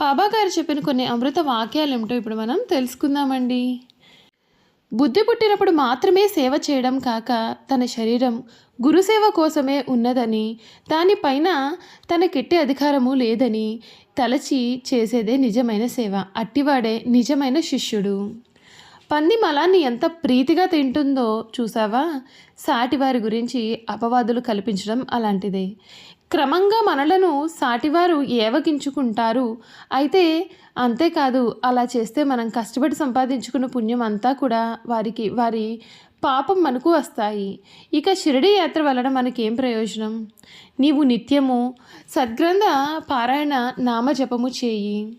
బాబా గారు చెప్పిన కొన్ని అమృత వాక్యాలు ఏమిటో ఇప్పుడు మనం తెలుసుకుందామండి. బుద్ధి పుట్టినప్పుడు మాత్రమే సేవ చేయడం కాక తన శరీరం గురుసేవ కోసమే ఉన్నదని దానిపైన తనకెట్టి అధికారము లేదని తలచి చేసేదే నిజమైన సేవ అట్టివాడే నిజమైన శిష్యుడు. పంది మలాన్ని ఎంత ప్రీతిగా తింటుందో చూసావా? సాటివారి గురించి అపవాదులు కల్పించడం అలాంటిదే. క్రమంగా మనలను సాటివారు ఏవగించుకుంటారు. అయితే అంతేకాదు అలా చేస్తే మనం కష్టపడి సంపాదించుకున్న పుణ్యం అంతా కూడా వారికి వారి పాపం మనకు వస్తాయి. ఇక షిరిడి యాత్ర వలన మనకేం ప్రయోజనం? నీవు నిత్యము సద్గ్రంథ పారాయణ నామజపము చేయి.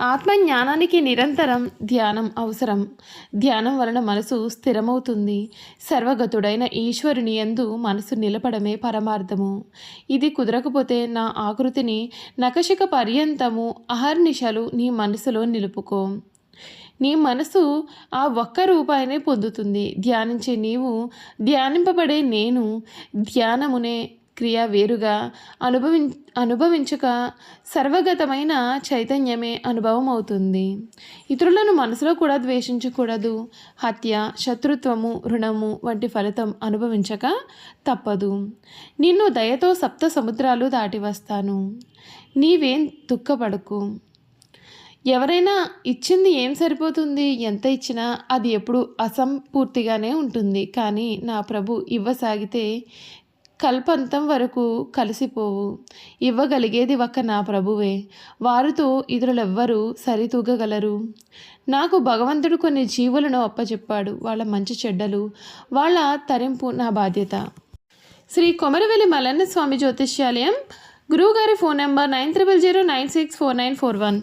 ఆత్మజ్ఞానానికి నిరంతరం ధ్యానం అవసరం. ధ్యానం వలన మనసు స్థిరమవుతుంది. సర్వగతుడైన ఈశ్వరుని యందు మనసు నిలపడమే పరమార్థము. ఇది కుదరకపోతే నా ఆకృతిని నకశిక పర్యంతము అహర్నిశలు నీ మనసులో నిలుపుకో. నీ మనసు ఆ ఒక్క రూపాయినే పొందుతుంది. ధ్యానించే నీవు ధ్యానింపబడే నేను ధ్యానమునే క్రియ వేరుగా అనుభవి అనుభవించక సర్వగతమైన చైతన్యమే అనుభవం అవుతుంది ఇతరులను మనసులో కూడా ద్వేషించకూడదు. హత్య శత్రుత్వము రుణము వంటి ఫలితం అనుభవించక తప్పదు. నిన్ను దయతో సప్త సముద్రాలు దాటి వస్తాను. నీవేం దుఃఖపడకు. ఎవరైనా ఇచ్చింది ఏం సరిపోతుంది? ఎంత ఇచ్చినా అది ఎప్పుడు అసంపూర్తిగానే ఉంటుంది. కానీ నా ప్రభు ఇవ్వసాగితే కల్పంతం వరకు కలిసిపోవు. ఇవ్వగలిగేది ఒక్క నా ప్రభువే. వారితో ఇతరులెవ్వరూ సరితూగగలరు. నాకు భగవంతుడు కొన్ని జీవులను అప్పచెప్పాడు వాళ్ళ మంచి చెడ్డలు వాళ్ళ తరింపు నా బాధ్యత. శ్రీ కొమరవెల్లి మల్లన్న స్వామి జ్యోతిష్యాలయం గురువుగారి phone number nine triple zero nine six four nine four one.